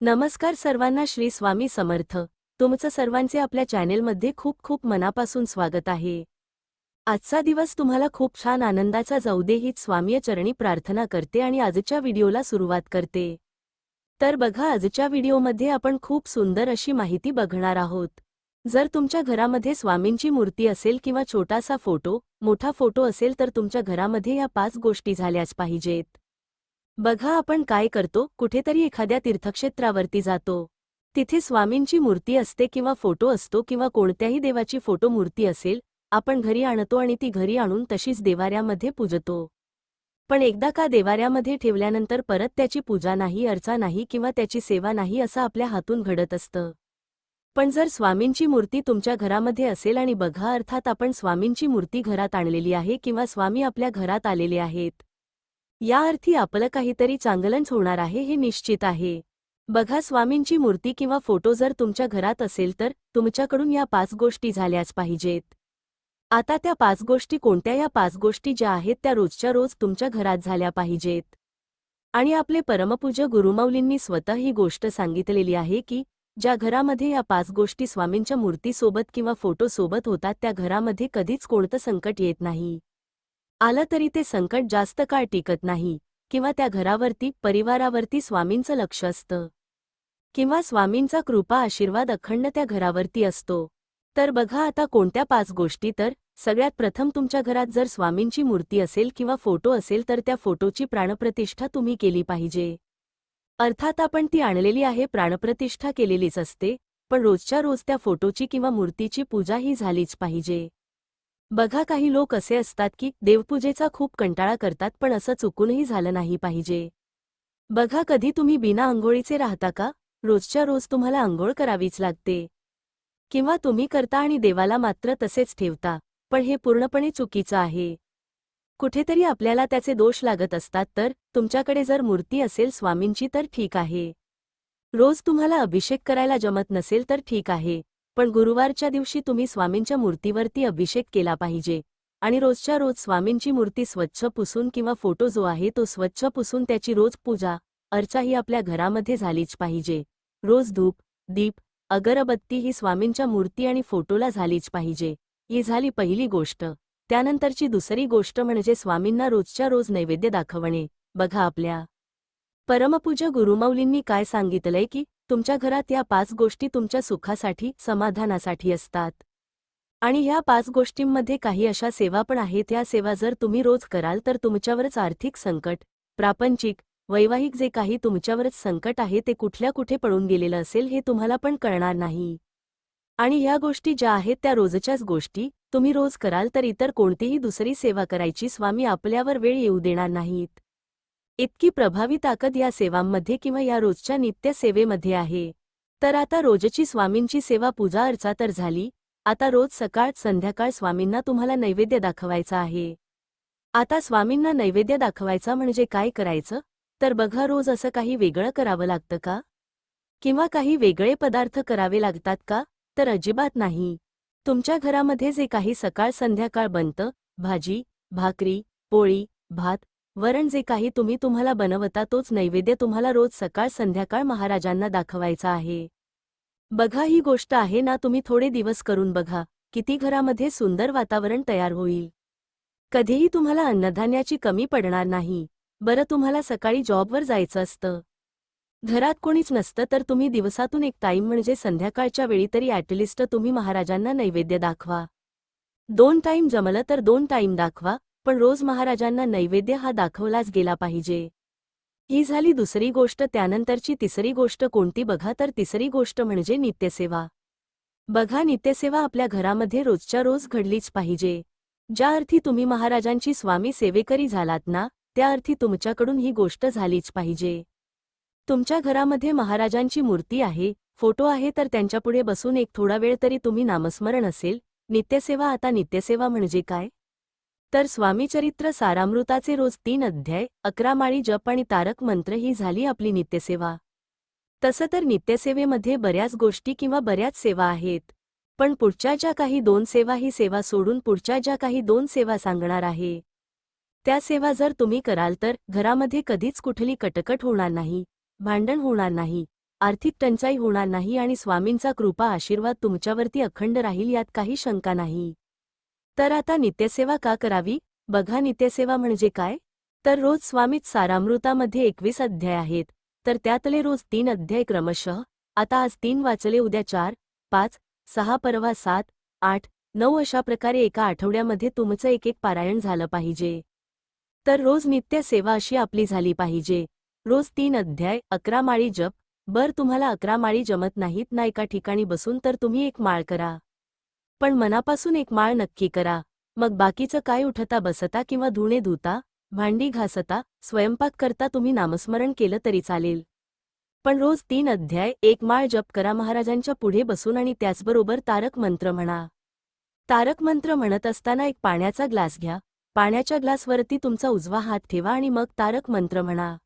नमस्कार सर्वांना श्री स्वामी समर्थ. तुमचं सर्वांचे आपल्या चॅनेलमध्ये खूप खूप मनापासून स्वागत आहे. आजचा दिवस तुम्हाला खूप छान आनंदाचा जाऊ दे हीच स्वामीय चरणी प्रार्थना करते आणि आजच्या व्हिडिओला सुरुवात करते. तर बघा आजच्या व्हिडिओमध्ये आपण खूप सुंदर अशी माहिती बघणार आहोत. जर तुमच्या घरामध्ये स्वामींची मूर्ती असेल किंवा छोटासा फोटो मोठा फोटो असेल तर तुमच्या घरामध्ये या पाच गोष्टी झाल्याच पाहिजेत. बघा आपण काय करतो कुठेतरी एखाद्या तीर्थक्षेत्रावरती जातो. तिथे स्वामींची मूर्ती असते किंवा फोटो असतो किंवा कोणत्याही देवाची फोटो मूर्ती असेल आपण घरी आणतो आणि ती घरी आणून तशीच देवाऱ्यामध्ये पूजतो. पण एकदा का देवाऱ्यामध्ये ठेवल्यानंतर परत त्याची पूजा नाही अर्चा नाही किंवा त्याची सेवा नाही असं आपल्या हातून घडत असतं. पण जर स्वामींची मूर्ती तुमच्या घरामध्ये असेल आणि बघा अर्थात आपण स्वामींची मूर्ती घरात आणलेली आहे किंवा स्वामी आपल्या घरात आलेले आहेत. या अर्थी आपलं काहीतरी चांगलंच होणार आहे हे निश्चित आहे. बघा स्वामींची मूर्ती किंवा फोटो जर तुमच्या घरात असेल तर तुमच्याकडून या पाच गोष्टी झाल्याच पाहिजेत. आता त्या पाच गोष्टी कोणत्या? या पाच गोष्टी ज्या आहेत त्या रोजच्या रोज तुमच्या घरात झाल्या पाहिजेत. आणि आपले परमपूज्य गुरुमौलींनी स्वतः ही गोष्ट सांगितलेली आहे की ज्या घरामध्ये या पाच गोष्टी स्वामींच्या मूर्तीसोबत किंवा फोटोसोबत होतात त्या घरामध्ये कधीच कोणतं संकट येत नाही. आलं तरी ते संकट जास्त काळ टिकत नाही किंवा त्या घरावरती परिवारावरती स्वामींचं लक्ष असतं. किंवा स्वामींचा कृपा आशीर्वाद अखंड त्या घरावरती असतो. तर बघा आता कोणत्या पाच गोष्टी तर सगळ्यात प्रथम तुमच्या घरात जर स्वामींची मूर्ती असेल किंवा फोटो असेल तर त्या फोटोची प्राणप्रतिष्ठा तुम्ही केली पाहिजे. अर्थात आपण ती आणलेली आहे प्राणप्रतिष्ठा केलेलीच असते पण रोजच्या रोज त्या फोटोची किंवा मूर्तीची पूजा ही झालीच पाहिजे. बघा काही लोक असे असतात की देवपूजेचा खूप कंटाळा करतात पण असं चुकूनही झालं नाही पाहिजे. बघा कधी तुम्ही बिना आंघोळीचे राहता का? रोजच्या रोज तुम्हाला आंघोळ करावीच लागते. किंवा तुम्ही करता आणि देवाला मात्र तसेच ठेवता पण हे पूर्णपणे चुकीचं आहे. कुठेतरी आपल्याला त्याचे दोष लागत असतात तर तुमच्याकडे जर मूर्ती असेल स्वामींची तर ठीक आहे. रोज तुम्हाला अभिषेक करायला जमत नसेल तर ठीक आहे. पण गुरुवारच्या दिवशी तुम्ही स्वामींच्या मूर्तीवरती अभिषेक केला पाहिजे. आणि रोजच्या रोज स्वामींची मूर्ती स्वच्छ पुसून किंवा फोटो जो आहे तो स्वच्छ पुसून त्याची रोज पूजा अर्चा ही आपल्या घरामध्ये झालीच पाहिजे. रोज धूप दीप अगरबत्ती ही स्वामींच्या मूर्ती आणि फोटोला झालीच पाहिजे. ही झाली पहिली गोष्ट. त्यानंतरची दुसरी गोष्ट म्हणजे स्वामींना रोजच्या रोज नैवेद्य दाखवणे. बघा आपल्या. परमपूज्य गुरुमौलींनी काय सांगितलंय की तुमच्या घरात या पाच गोष्टी तुमच्या सुखासाठी समाधानासाठी असतात. आणि ह्या पाच गोष्टींमध्ये काही अशा सेवा पण आहेत या सेवा जर तुम्ही रोज कराल तर तुमच्यावरच आर्थिक संकट प्रापंचिक वैवाहिक जे काही तुमच्यावरच संकट आहे ते कुठल्या कुठे पडून गेलेलं असेल हे तुम्हाला पण कळणार नाही. आणि ह्या गोष्टी ज्या आहेत त्या रोजच्याच गोष्टी तुम्ही रोज कराल तर इतर कोणतीही दुसरी सेवा करायची स्वामी आपल्यावर वेळ येऊ देणार नाहीत. इतकी प्रभावी ताकद या सेवांमध्ये किंवा या रोजच्या नित्य सेवेमध्ये आहे. तर आता रोजची स्वामींची सेवा पूजा अर्चा तर झाली. आता रोज सकाळ संध्याकाळ स्वामींना तुम्हाला नैवेद्य दाखवायचा आहे. आता स्वामींना नैवेद्य दाखवायचा म्हणजे काय करायचं? तर बघा रोज असं काही वेगळं करावं लागतं का? किंवा काही वेगळे पदार्थ करावे लागतात का? तर अजिबात नाही. तुमच्या घरामध्ये जे काही सकाळ संध्याकाळ बनतं भाजी भाकरी पोळी भात वरण जे काही तुम्ही तुम्हाला बनवता तोच नैवेद्य तुम्हाला रोज सकाळ संध्याकाळ महाराजांना दाखवायचा आहे. बघा ही गोष्ट आहे ना तुम्ही थोडे दिवस करून बघा किती घरामध्ये सुंदर वातावरण तयार होईल. कधीही तुम्हाला अन्नधान्याची कमी पडणार नाही. बरं तुम्हाला सकाळी जॉबवर जायचं असतं. घरात कोणीच नसतं तर तुम्ही दिवसातून एक टाईम म्हणजे संध्याकाळच्या वेळी तरी ॲटलिस्ट तुम्ही महाराजांना नैवेद्य दाखवा. दोन टाईम जमलं तर दोन टाईम दाखवा. पण रोज महाराजांना नैवेद्य हा दाखवलाच गेला पाहिजे. ही झाली दुसरी गोष्ट त्यानंतरची तिसरी गोष्ट कोणती बघा तर तिसरी गोष्ट म्हणजे नित्यसेवा. बघा नित्यसेवा आपल्या घरामध्ये रोजच्या रोज घडलीच पाहिजे. ज्या अर्थी तुम्ही महाराजांची स्वामी सेवेकरी झालात ना त्या अर्थी तुमच्याकडून ही गोष्ट झालीच पाहिजे. तुमच्या घरामध्ये महाराजांची मूर्ती आहे फोटो आहे तर त्यांच्यापुढे बसून एक थोडा वेळ तरी तुम्ही नामस्मरण असेल. नित्यसेवा आता नित्यसेवा म्हणजे काय? तर स्वामीचरित्र सारामृताचे रोज तीन अध्याय अकरा माळी जप आणि तारक मंत्र ही झाली आपली नित्यसेवा. तसं तर नित्यसेवेमध्ये बऱ्याच गोष्टी किंवा बऱ्याच सेवा आहेत. पण पुढच्या ज्या काही दोन सेवा ही सेवा सोडून पुढच्या ज्या काही दोन सेवा सांगणार आहे. त्या सेवा जर तुम्ही कराल तर घरामध्ये कधीच कुठली कटकट होणार नाही भांडण होणार नाही आर्थिक टंचाई होणार नाही आणि स्वामींचा कृपा आशीर्वाद तुमच्यावरती अखंड राहील यात काही शंका नाही. तर आता नित्यसेवा का करावी? बघा नित्यसेवा म्हणजे काय? तर रोज स्वामीत सारामृतामध्ये एकवीस अध्याय आहेत. तर त्यातले रोज तीन अध्याय क्रमशः. आता आज तीन वाचले उद्या चार पाच सहा परवा सात आठ नऊ अशा प्रकारे एका आठवड्यामध्ये तुमचं एक एक पारायण झालं पाहिजे. तर रोज नित्य सेवा अशी आपली झाली पाहिजे. रोज तीन अध्याय अकरा माळी जप. बर तुम्हाला अकरा माळी जमत नाहीत ना एका ठिकाणी बसून तर तुम्ही एक माळ करा. पण मनापासून एक माळ नक्की करा. मग बाकीचं काय उठता बसता किंवा धुणे धुता भांडी घासता स्वयंपाक करता तुम्ही नामस्मरण केलं तरी चालेल. पण रोज तीन अध्याय एक माळ जप करा महाराजांच्या पुढे बसून आणि त्याचबरोबर तारक मंत्र म्हणा. तारक मंत्र म्हणत असताना एक पाण्याचा ग्लास घ्या. पाण्याच्या ग्लासवरती तुमचा उजवा हात ठेवा आणि मग तारक मंत्र म्हणा.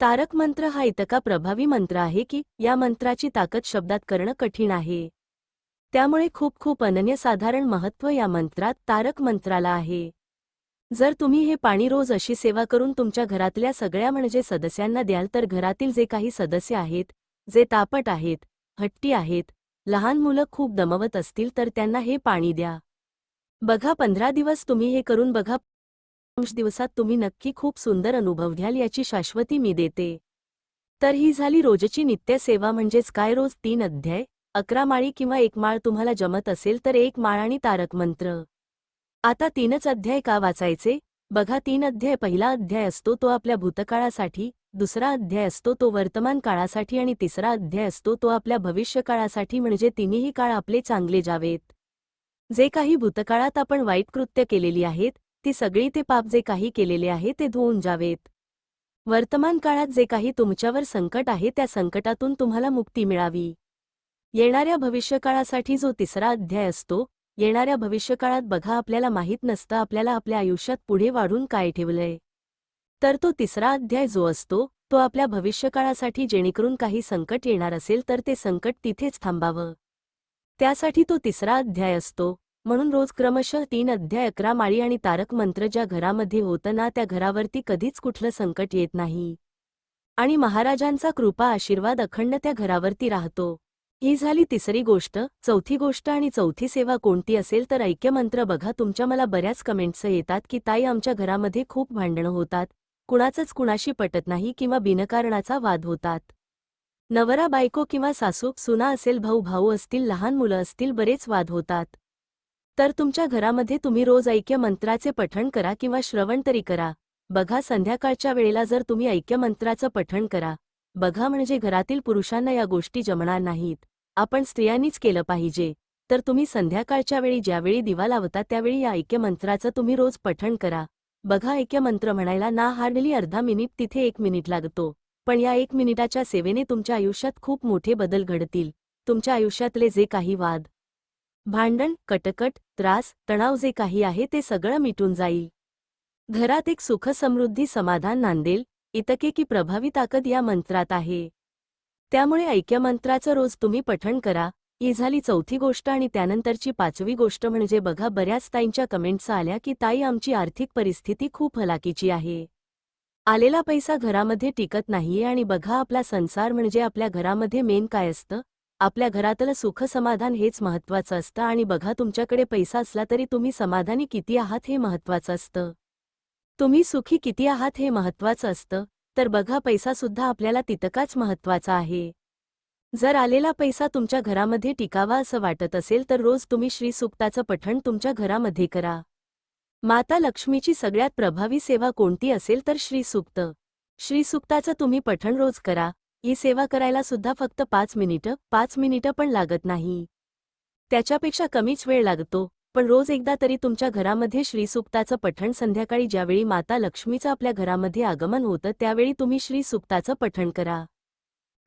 तारक मंत्र हा इतका प्रभावी मंत्र आहे की या मंत्राची ताकद शब्दात करणं कठीण आहे. त्यामुळे खूप खूप अनन्यसाधारण महत्त्व या मंत्रात तारक मंत्राला आहे. जर तुम्ही हे पाणी रोज अशी सेवा करून तुमच्या घरातल्या सगळ्या म्हणजे सदस्यांना द्याल तर घरातील जे काही सदस्य आहेत जे तापट आहेत हट्टी आहेत लहान मुलं खूप दमवत असतील तर त्यांना हे पाणी द्या. बघा पंधरा दिवस तुम्ही हे करून बघा. अंश दिवसात तुम्ही नक्की खूप सुंदर अनुभव घ्याल याची शाश्वती मी देते. तर ही झाली रोजची नित्य सेवा म्हणजेच काय रोज तीन अध्याय? अकरा माळी किंवा एक माळ तुम्हाला जमत असेल तर एक माळ आणि तारक मंत्र. आता तीनच अध्याय का वाचायचे? बघा तीन अध्याय पहिला अध्याय असतो तो आपल्या भूतकाळासाठी दुसरा अध्याय असतो तो वर्तमान काळासाठी आणि तिसरा अध्याय असतो तो आपल्या भविष्यकाळासाठी म्हणजे तिन्ही काळ आपले चांगले जावेत. जे काही भूतकाळात आपण वाईट कृत्य केलेली आहेत ती सगळी ते पाप जे काही केलेले आहे ते धुवून जावेत. वर्तमान काळात जे काही तुमच्यावर संकट आहे त्या संकटातून तुम्हाला मुक्ती मिळावी. येणाऱ्या भविष्यकाळासाठी जो तिसरा अध्याय असतो येणाऱ्या भविष्यकाळात बघा आपल्याला माहीत नसतं आपल्याला आपल्या आयुष्यात पुढे वाढून काय ठेवलंय. तर तो तिसरा अध्याय जो असतो तो आपल्या भविष्यकाळासाठी जेणेकरून काही संकट येणार असेल तर ते संकट तिथेच थांबावं. त्यासाठी तो तिसरा अध्याय असतो. म्हणून रोज क्रमशः तीन अध्याय अकरा माळी आणि तारक मंत्र ज्या घरामध्ये होतं ना त्या घरावरती कधीच कुठलं संकट येत नाही. आणि महाराजांचा कृपा आशीर्वाद अखंड त्या घरावरती राहतो. ही झाली तिसरी गोष्ट. चौथी गोष्ट आणि चौथी सेवा कोणती असेल तर ऐक्यमंत्र बघा. तुमच्या मला बऱ्याच कमेंट्स येतात की ताई आमच्या घरामध्ये खूप भांडणं होतात. कुणाचंच कुणाशी पटत नाही किंवा बिनकारणाचा वाद होतात. नवरा बायको किंवा सासू सुना असेल भाऊ भाऊ असतील लहान मुलं असतील बरेच वाद होतात. तर तुमच्या घरामध्ये तुम्ही रोज ऐक्य मंत्राचे पठण करा किंवा श्रवण तरी करा. बघा संध्याकाळच्या वेळेला जर तुम्ही ऐक्यमंत्राचं पठण करा. बघा म्हणजे घरातील पुरुषांना या गोष्टी जमणार नाहीत. आपण स्त्रियांनीच केलं पाहिजे. तर तुम्ही संध्याकाळच्या वेळी ज्यावेळी दिवा लावता त्यावेळी या ऐक्यमंत्राचं तुम्ही रोज पठण करा. बघा ऐक्यमंत्र म्हणायला ना हार्डली अर्धा मिनिट तिथे एक मिनिट लागतो. पण या एक मिनिटाच्या सेवेने तुमच्या आयुष्यात खूप मोठे बदल घडतील. तुमच्या आयुष्यातले जे काही वाद भांडण कटकट त्रास तणाव जे काही आहे ते सगळं मिटून जाईल. घरात एक सुखसमृद्धी समाधान नांदेल. इतके की प्रभावी ताकद या मंत्रात आहे. त्यामुळे ऐक्यमंत्राचं रोज तुम्ही पठण करा. ही झाली चौथी गोष्ट आणि त्यानंतरची पाचवी गोष्ट म्हणजे बघा बऱ्याच ताईंच्या कमेंट्स आल्या की ताई आमची आर्थिक परिस्थिती खूप हलाकीची आहे. आलेला पैसा घरामध्ये टिकत नाहीये आणि बघा आपला संसार म्हणजे आपल्या घरामध्ये मेन काय असतं? आपल्या घरातलं सुख समाधान हेच महत्वाचं असतं आणि बघा तुमच्याकडे पैसा असला तरी तुम्ही समाधानी किती आहात हे महत्वाचं असतं. तुम्ही सुखी किती आहात हे महत्वाचं असतं तर बघा पैसा सुद्धा आपल्याला तितकाच महत्त्वाचा आहे. जर आलेला पैसा तुमच्या घरामध्ये टिकावा असं वाटत असेल तर रोज तुम्ही श्रीसुक्ताचं पठण तुमच्या घरामध्ये करा. माता लक्ष्मीची सगळ्यात प्रभावी सेवा कोणती असेल तर श्रीसुक्त श्रीसुक्ताचं तुम्ही पठण रोज करा ही सेवा करायला सुद्धा फक्त पाच मिनिटं पाच मिनिटं पण लागत नाही. त्याच्यापेक्षा कमीच वेळ लागतो पण रोज एकदा तरी तुमच्या घरामध्ये श्रीसुक्ताचं पठण संध्याकाळी ज्यावेळी माता लक्ष्मीचं आपल्या घरामध्ये आगमन होतं त्यावेळी तुम्ही श्रीसुक्ताचं पठण करा.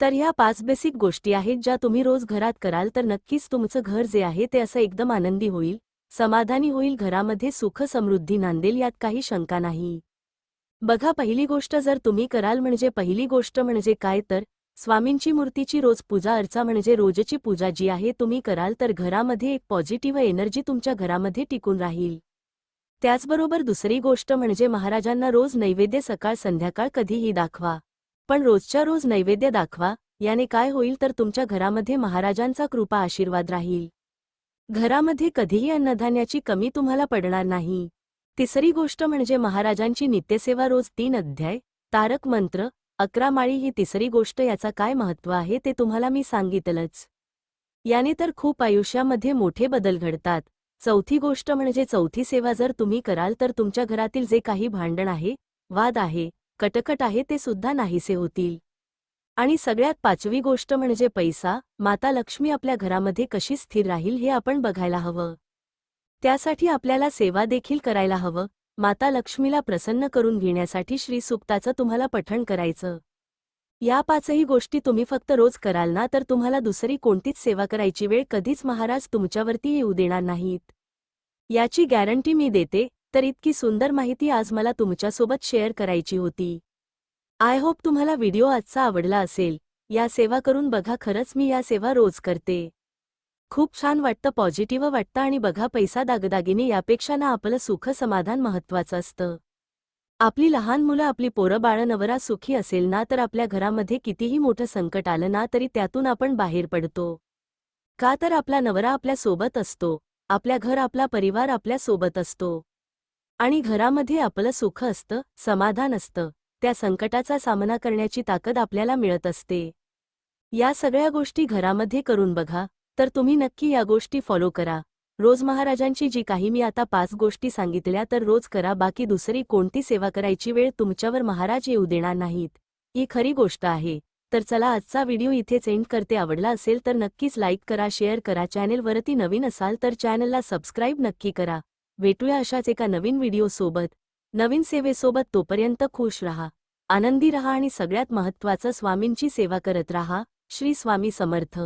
तर ह्या पाच बेसिक गोष्टी आहेत ज्या तुम्ही रोज घरात कराल तर नक्कीच तुमचं घर जे आहे ते असं एकदम आनंदी होईल समाधानी होईल घरामध्ये सुख समृद्धी नांदेल यात काही शंका नाही. बघा पहिली गोष्ट जर तुम्ही कराल म्हणजे पहिली गोष्ट म्हणजे काय तर स्वामींची मूर्तीची रोज पूजा अर्चा म्हणजे रोजची पूजा जी आहे तुम्ही कराल तर घरामध्ये एक पॉझिटिव्ह एनर्जी तुमच्या घरामध्ये टिकून राहील. त्याचबरोबर दुसरी गोष्ट म्हणजे महाराजांना रोज नैवेद्य सकाळ संध्याकाळ कधीही दाखवा. पण रोजच्या रोज नैवेद्य दाखवा याने काय होईल तर तुमच्या घरामध्ये महाराजांचा कृपा आशीर्वाद राहील. घरामध्ये कधीही अन्नधान्याची कमी तुम्हाला पडणार नाही. तिसरी गोष्ट म्हणजे महाराजांची नित्यसेवा रोज तीन अध्याय तारक मंत्र अकरा माळी ही तिसरी गोष्ट याचा काय महत्त्व आहे ते तुम्हाला मी सांगितलंच. याने तर खूप आयुष्यामध्ये मोठे बदल घडतात. चौथी गोष्ट म्हणजे चौथी सेवा जर तुम्ही कराल तर तुमच्या घरातील जे काही भांडण आहे वाद आहे कटकट आहे ते सुद्धा नाहीसे होतील. आणि सगळ्यात पाचवी गोष्ट म्हणजे पैसा माता लक्ष्मी आपल्या घरामध्ये कशी स्थिर राहील हे आपण बघायला हवं. त्यासाठी आपल्याला सेवा देखील करायला हवं. माता लक्ष्मीला प्रसन्न करून घेण्यासाठी श्रीसुक्ताचं तुम्हाला पठण करायचं. या पाचही गोष्टी तुम्ही फक्त रोज कराल ना तर तुम्हाला दुसरी कोणतीच सेवा करायची वेळ कधीच महाराज तुमच्यावरती येऊ देणार नाहीत. याची गॅरंटी मी देते तर इतकी सुंदर माहिती आज मला तुमच्यासोबत शेअर करायची होती. आय होप तुम्हाला व्हिडिओ आजचा आवडला असेल. या सेवा करून बघा खरंच मी या सेवा रोज करते. खूप छान वाटतं पॉझिटिव्ह वाटतं आणि बघा पैसा दागदागिने यापेक्षा ना आपलं सुख समाधान महत्वाचं असतं. आपली लहान मुलं आपली पोरं बाळं नवरा सुखी असेल ना तर आपल्या घरामध्ये कितीही मोठं संकट आलं ना तरी त्यातून आपण बाहेर पडतो. का तर आपला नवरा आपल्यासोबत असतो आपल्या घर आपला परिवार आपल्यासोबत असतो. आणि घरामध्ये आपलं सुख असतं समाधान असतं त्या संकटाचा सामना करण्याची ताकद आपल्याला मिळत असते. या सगळ्या गोष्टी घरामध्ये करून बघा तर तुम्ही नक्की या गोष्टी फॉलो करा. रोज महाराजांची जी काही मी आता पाच गोष्टी सांगितल्या तर रोज करा. बाकी दुसरी कोणती सेवा करायची वेळ तुमच्यावर महाराज येऊ देणार नाहीत. ही खरी गोष्ट आहे. तर चला आजचा व्हिडिओ इथेच एंड करते. आवडला असेल तर नक्कीच लाईक करा शेअर करा. चॅनेलवरती नवीन असाल तर चॅनलला सबस्क्राईब नक्की करा. भेटूया अशाच एका नवीन व्हिडिओसोबत नवीन सेवेसोबत तोपर्यंत खुश रहा. आनंदी रहा आणि सगळ्यात महत्त्वाचं स्वामींची सेवा करत रहा. श्री स्वामी समर्थ.